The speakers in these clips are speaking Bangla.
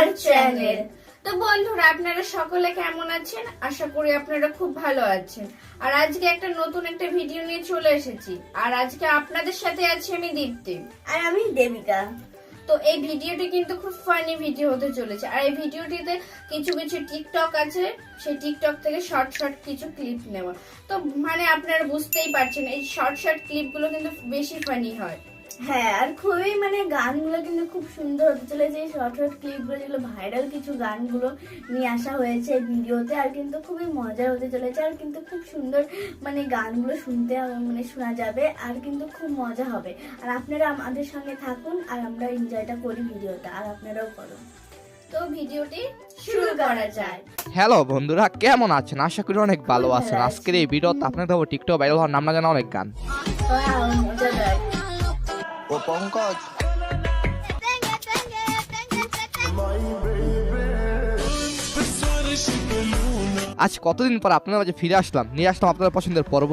আওয়ার চ্যানেল তো বন্ধুরা আপনারা সকলে কেমন আছেন? আশা করি আপনারা খুব ভালো আছেন। আর আজকে একটা নতুন একটা ভিডিও নিয়ে চলে এসেছি। আর আজকে আপনাদের সাথে আছি আমি দীপ্তি। আর আমি দেবিকা। তো এই ভিডিওটি কিন্তু খুব ফানি ভিডিও হতে চলেছে। আর এই ভিডিওটিতে কিছু কিছু টিকটক আছে। সেই টিকটক থেকে শর্ট শর্ট কিছু ক্লিপ নেওয়া। তো মানে আপনারা বুঝতেই পারছেন এই শর্ট শর্ট ক্লিপগুলো কিন্তু বেশি ফানি হয়। হ্যাঁ আর খুবই মানে গানগুলো কিন্তু খুব সুন্দর হতে চলেছে। এই শর্ট শর্ট ক্লিপগুলো যেগুলো ভাইরাল কিছু গানগুলো নিয়ে আসা হয়েছে ভিডিওতে আর কিন্তু খুবই মজার হতে চলেছে। আর কিন্তু খুব সুন্দর মানে গানগুলো শুনতে মানে শোনা যাবে আর কিন্তু খুব মজা হবে। আর আপনারা আমাদের সঙ্গে থাকুন আর আমরা এনজয়টা করি ভিডিওটা আর আপনারাও করুন তো ভিডিওটি শুরু করা যায় হ্যালো বন্ধুরা কেমন আছেন? আশা করি অনেক ভালো আছেন। আজকের এই ভিডিওতে আপনাদের দেবো টিকটক ভাইরাল হওয়ার নাম না জানা অনেক গান। পঙ্কজ। আজ কতদিন পর আপনাদের মাঝে ফিরে আসলাম? নিয়ে আসলাম আপনাদের পছন্দের পর্ব।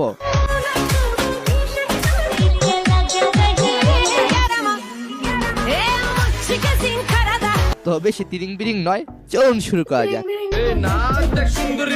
তো বেশি তিরিং বিরিং নয়, চলুন শুরু করা যাক। সুন্দরী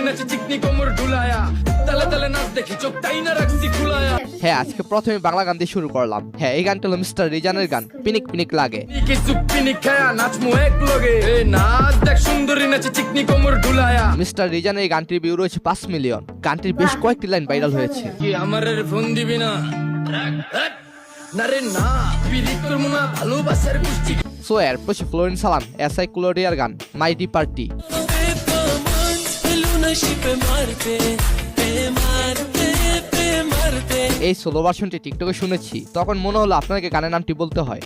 দেখি চোখ না রাখছি খুলায়া। হ্যাঁ আজকে প্রথমে বাংলা গান দিয়ে শুরু করলাম। হ্যাঁ এই গানটা হলো মিস্টার রিজানের গান। পিনিক পিনিক লাগে। কি চুপ্পি খায়া নাচমু এক লগে। এ নাচ দেখ সুন্দরী নাচে চিকনি কোমর ঢুলায়া। মিস্টার রিজানের এই গানটির ভিউ রয়েছে পাঁচ মিলিয়ন গানটির বেশ কয়েকটি লাইন ভাইরাল হয়েছে। কি আমারের ফোন দিবি না? না না। পিরিত করব না ভালোবাসার গোষ্ঠী সো এর পরে ফ্লোরিন সালাম এস আই ক্লোরিয়ার গান মাইটি পার্টি এই সোলো ভার্সনটি টিকটকে শুনেছি। তখন মনে হলো আপনাকে গানের নামটি বলতে হয়।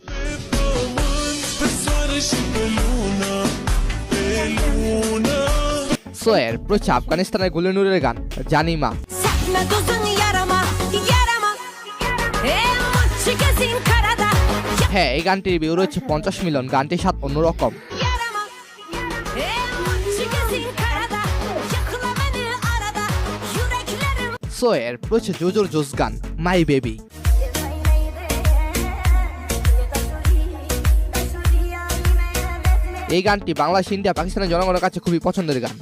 সো এর আফগানিস্তানের গুলেনুরের গান জানিমা। হ্যাঁ এই গানটির ভিউ রয়েছে পঞ্চাশ মিলিয়ন গানটির স্বাদ অন্যরকম। Yüreklerim সো এর রয়েছে জোজোর জোস গান মাই বেবি এই গানটি বাংলাদেশ, ইন্ডিয়া, পাকিস্তানের জনগণের কাছে খুবই পছন্দের গান।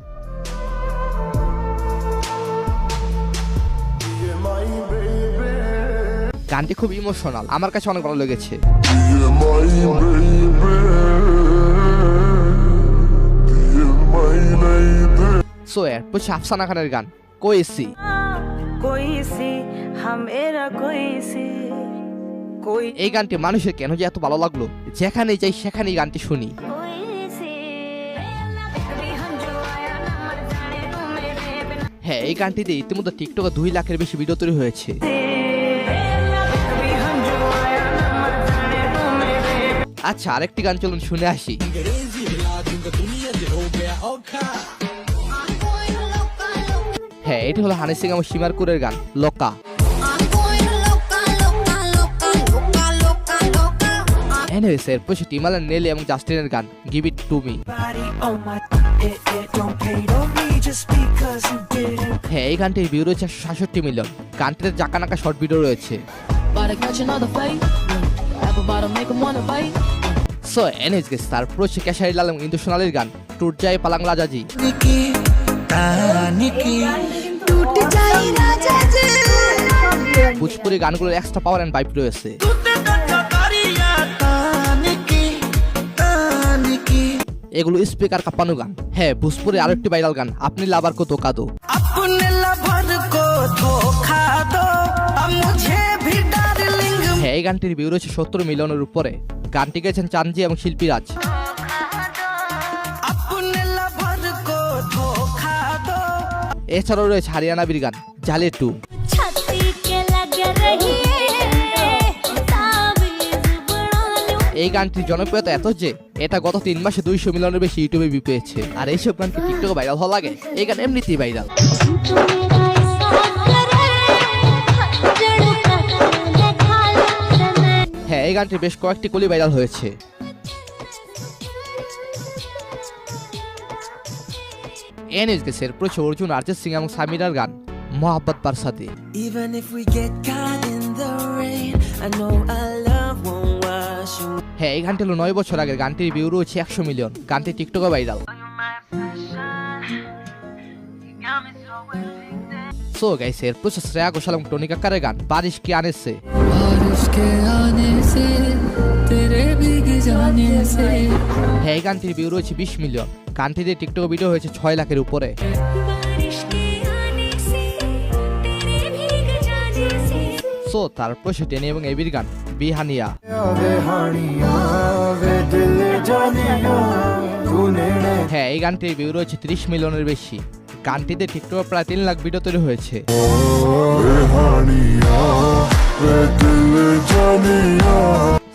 গানটি খুব ইমোশনাল আমার কাছে অনেক ভালো লেগেছে। সো এর পরে আফসানা খানের গান কোয়েসি कोई सी हमेरा कोई सी कोई এই গানটি মানুষের কেন যে এত ভালো লাগলো যেখানেই যাই সেখানেই গানটি শুনি হ্যাঁ এই গানটিতে ইতিমধ্যে টিকটকে দুই লাখের বেশি ভিডিও তৈরি হয়েছে আচ্ছা আরেকটি গান চলুন শুনে আসি হ্যাঁ এটি হলো হানি সিং এবং সীমারকুরের গান, লোকা। এনিওয়েস এরপর সে টিমালার নেলি এবং জাস্টিনের গান গিভ ইট টু মি হ্যাঁ এই গানটির ভিউ রয়েছে একশো সাতষট্টি মিলিয়ন গানটিতে জাকানাকা শর্ট ভিডিও রয়েছে. সো এনএস গেস তারপর হচ্ছে কেশারি লাল এবং ইন্দু সোনালির গান টুট যায় পালাং রাজাজি ভোজপুরি গানগুলোর এক্সট্রা পাওয়ার অ্যান্ড পাইপ রয়েছে। এগুলো স্পিকার কাপানো গান। হ্যাঁ ভোজপুরে আরেকটি ভাইরাল গান আপনি লাভার কত কাদো দো। হ্যাঁ এই গানটির বিউ রয়েছে সত্তর মিলিয়নের উপরে। গানটি গেছেন চানজি এবং শিল্পী রাজ এছাড়াও রয়েছে হারিয়ানা বীর গান জালে টু এই গানটির জনপ্রিয়তা এত যে এটা গত তিন মাসে দুইশো মিলিয়নের বেশি ইউটিউবে বি পেয়েছে। আর এইসব গানকে টিকটকে ভাইরাল হওয়া লাগে এই গান এমনিতেই ভাইরাল হ্যাঁ এই গানটি বেশ কয়েকটি কলি ভাইরাল হয়েছে। এনএস গেসের প্রচুর অর্জুন আরজিৎ সিং এবং সামিরার গান মোহাব্বত বারসাতে। Even হ্যাঁ এই গানটি হলো নয় বছর আগের গানটির ভিউ রয়েছে একশো মিলিয়ন। গানটি টিকটকে ভাইরাল সো গাইস এর প্রচুর শ্রেয়া ঘোষাল এবং টনি কাকারের গান বারিশ কি আনেছে। বারিশ কে আনেছে এই গানটির ভিউ রয়েছে বিশ মিলিয়ন গানটিতে টিকটক ভিডিও হয়েছে ছয় লাখের উপরে। সো তারপর সেটা নিয়ে এবং এবির গান বিহানিয়া। হ্যাঁ এই গানটির ভিউ রয়েছে ত্রিশ মিলিয়নের বেশি। গানটিতে টিকটকে প্রায় তিন লাখ ভিডিও তৈরি হয়েছে।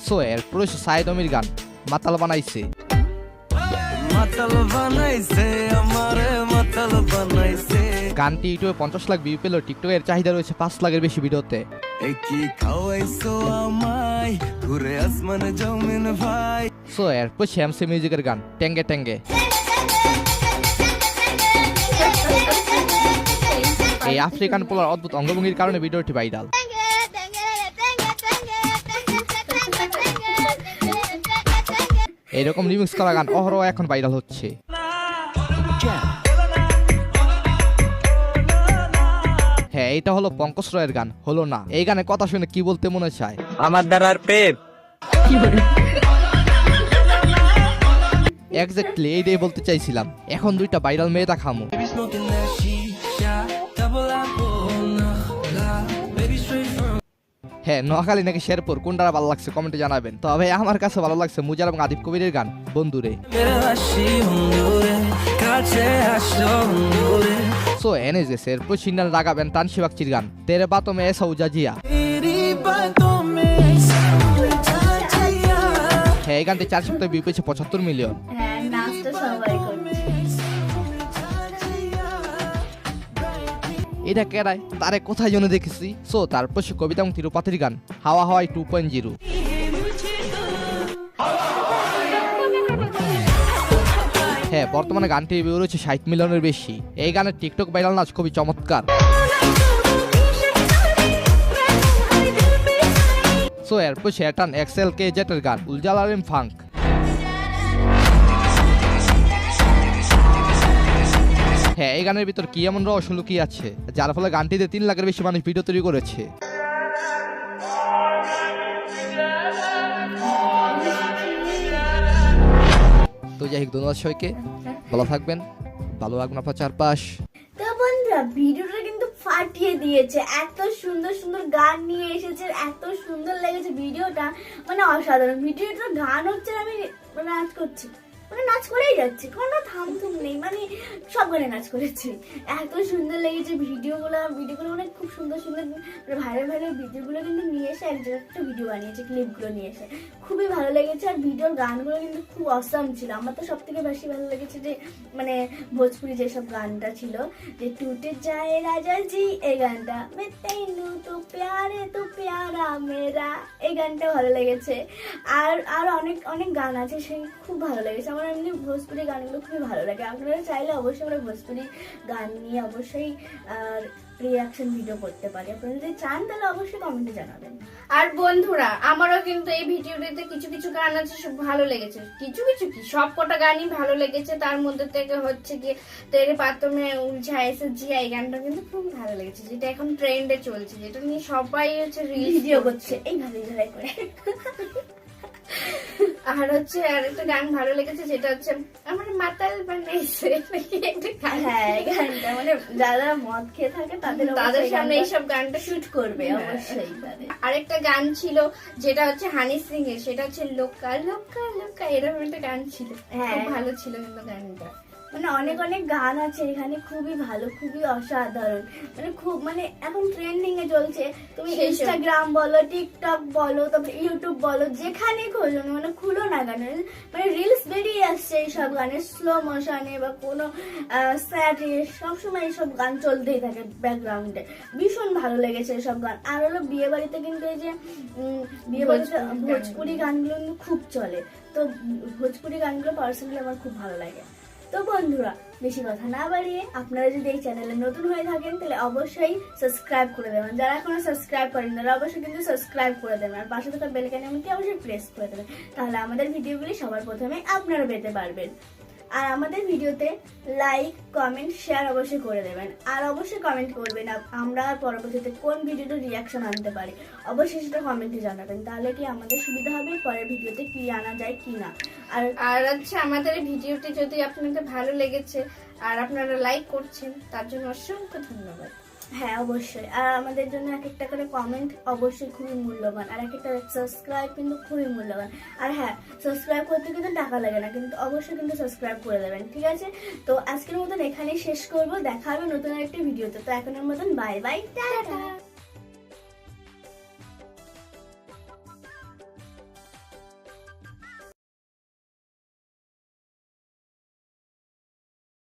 সো এরপরে সে সাইদ অমির গান মাতাল বানাইছে। মাতাল বানাইছে আমারে মাতাল বানাইছে। গানটি ইউটিউবে পঞ্চাশ লাখ ভিউ পেলেও টিকটকের চাহিদা রয়েছে পাঁচ লাখের বেশি ভিডিওতে। সো এরপর শ্যামসি মিউজিকের গান ট্যাঙ্গে ট্যাঙ্গে এই আফ্রিকান পোলার অদ্ভুত অঙ্গভঙ্গির কারণে ভিডিওটি ভাইরাল। এরকম রিমিক্স করা গান অহরহ এখন ভাইরাল হচ্ছে। হ্যাঁ এটা হলো পঙ্কজ রয়ের গান হলো না। এই গানে কথা শুনে কি বলতে মনে চায়? আমার দ্বারার পেপ এক্স্যাক্টলি এইটাই বলতে চাইছিলাম এখন দুইটা ভাইরাল মেয়ে দেখামো। হ্যাঁ নোয়াখালী নাকি শেরপুর? কোনটা ভালো লাগছে কমেন্টে জানাবেন। তবে আমার কাছে ভালো লাগছে মুজার এবং আদিব কবিরের গান, বন্ধুরে। সো এনে শেরপুর সিন্ডাল রাগাবেন তানসি বাগচির গান, তেরে বাতমে সৌজা জিয়া। হ্যাঁ এই গানটি চার সপ্তাহে বিপেছে পঁচাত্তর মিলিয়ন এটা কেরায় তারে কোথায় যেন দেখেছি। সো, তারপর সে কবিতা এবং তিরুপাতির গান, হাওয়া হাওয়াই টু পয়েন্ট জিরো হ্যাঁ বর্তমানে গানটি ভিউ রয়েছে ষাট মিলিয়নের বেশি। এই গানের টিকটক ভাইরাল নাচ খুবই চমৎকার। সো, এরপর সে এটান এক্সেল কে জেটের গান উলজালারিম ফাঙ্ক হ্যাঁ এই গানের ভিতর কি এমন রহস্য লুকিয়ে আছে, যার ফলে গানটিতে তিন লাখের বেশি মানুষ ভিডিও তৈরি করেছে? তো যাই হোক, ধন্যবাদ সবাইকে। ভালো থাকবেন, ভালো রাখবেন আপনার চারপাশ। ভিডিওটা কিন্তু ফাটিয়ে দিয়েছে। এত সুন্দর সুন্দর গান নিয়ে এসেছে, এত সুন্দর লেগেছে ভিডিওটা। মানে অসাধারণ। ভিডিওটার গান হচ্ছে আমি মানে নাচ করছি। মানে নাচ করেই যাচ্ছি, কোনো থামথুম নেই মানে সব গানে নাচ করেছি। এত সুন্দর লেগেছে ভিডিওগুলো ভিডিওগুলো মানে খুব সুন্দর সুন্দর মানে ভাইরাল ভাইরাল ভিডিওগুলো কিন্তু নিয়ে এসে একজন একটা ভিডিও বানিয়েছে ক্লিপগুলো নিয়ে এসে। খুবই ভালো লেগেছে আর ভিডিওর গানগুলো কিন্তু খুব অসাম ছিল। আমার তো সব থেকে বেশি ভালো লেগেছে যে মানে ভোজপুরি যেসব গানটা ছিল, যে টুটে যায় রাজা জি এই গানটা মে তেনু তো প্যারে তো প্যারা মেরা। গানটা ভালো লেগেছে। আর আর অনেক অনেক গান আছে সেই খুব ভালো লেগেছে। আমার এমনি ভোজপুরি গানগুলো খুবই ভালো লাগে। আপনারা চাইলে অবশ্যই আমরা ভোজপুরি গান নিয়ে অবশ্যই রিয়াকশন ভিডিও করতে পারি। আপনারা যদি চান তাহলে অবশ্যই কমেন্টে জানাবেন। আর বন্ধুরা আমারও কিন্তু এই ভিডিওটিতে কিছু কিছু গান আছে সব ভালো লেগেছে। কিছু কিছু কি? সব কটা গানই ভালো লেগেছে। তার মধ্যে থেকে হচ্ছে কি তেরে পাতমে উলঝা এসে জিয়া এই গানটা কিন্তু খুব ভালো লেগেছে যেটা এখন ট্রেন্ডে চলছে যেটা নিয়ে সবাই হচ্ছে রিলস ভিডিও করছে। এইভাবে এইভাবে করে আর হচ্ছে আর একটা গান ভালো লেগেছে যেটা হচ্ছে আমার মাতাল বানাইছে হ্যাঁ গানটা মানে যারা মদ খেয়ে থাকে তাদের তাদের সামনে এইসব গানটা শুট করবে হ্যাঁ। অবশ্যই আর আরেকটা গান ছিল যেটা হচ্ছে হানি সিং এর সেটা হচ্ছে লোকা লোকা লোকা এরকম একটা গান ছিল হ্যাঁ। খুব ভালো ছিল কিন্তু গানটা মানে অনেক অনেক গান আছে এখানে খুবই ভালো খুবই অসাধারণ। মানে খুব মানে এখন ট্রেন্ডিং এ চলছে। তুমি ইনস্টাগ্রাম বলো টিকটক বলো তারপরে ইউটিউব বলো যেখানে খোঁজো মানে খুলো না গান মানে রিলস বেরিয়ে আসছে এইসব গানের স্লো মোশনে বা কোনো স্যাডে সবসময় এইসব গান চলতেই থাকে ব্যাকগ্রাউন্ডে ভীষণ ভালো লেগেছে এসব গান। আর হলো বিয়ে বাড়িতে কিন্তু এই যে বিয়ে বাড়িতে ভোজপুরি ভোজপুরি গানগুলো কিন্তু খুব চলে। তো ভোজপুরি গানগুলো পার্সোনালি আমার খুব ভালো লাগে। তো বন্ধুরা, বেশি কথা না বাড়িয়ে আপনারা যদি এই চ্যানেলে নতুন হয়ে থাকেন, তাহলে অবশ্যই সাবস্ক্রাইব করে দেবেন। যারা এখনও সাবস্ক্রাইব করেন তারা অবশ্যই কিন্তু সাবস্ক্রাইব করে দেবেন। আর পাশে থাকা বেলকানি অবশ্যই প্রেস করে দেবেন। তাহলে আমাদের ভিডিওগুলি সবার প্রথমে আপনারা পেতে পারবেন। আর আমাদের ভিডিওতে লাইক কমেন্ট শেয়ার অবশ্যই করে দেবেন। আর অবশ্যই কমেন্ট করবেন আমরা পরবর্তীতে কোন ভিডিওতে রিয়াকশন আনতে পারি। অবশ্যই সেটা কমেন্টে জানাবেন। তাহলে কি আমাদের সুবিধা হবে? পরের ভিডিওতে কি আনা যায়, কি না? আর আর হচ্ছে আমাদের ভিডিওটি যদি আপনাদের ভালো লেগেছে আর আপনারা লাইক করছেন, তার জন্য অসংখ্য ধন্যবাদ। হ্যাঁ অবশ্যই। আর আমাদের জন্য এক একটা করে কমেন্ট অবশ্যই খুবই মূল্যবান। আর এক একটা সাবস্ক্রাইব কিন্তু খুবই মূল্যবান। আর হ্যাঁ সাবস্ক্রাইব করতে কিন্তু টাকা লাগে না, কিন্তু অবশ্যই কিন্তু সাবস্ক্রাইব করে দেবেন, ঠিক আছে? তো আজকের মতন এখানেই শেষ করব। দেখা হবে নতুন একটা ভিডিওতে তো। এখনের মতন বাই বাই টাটা!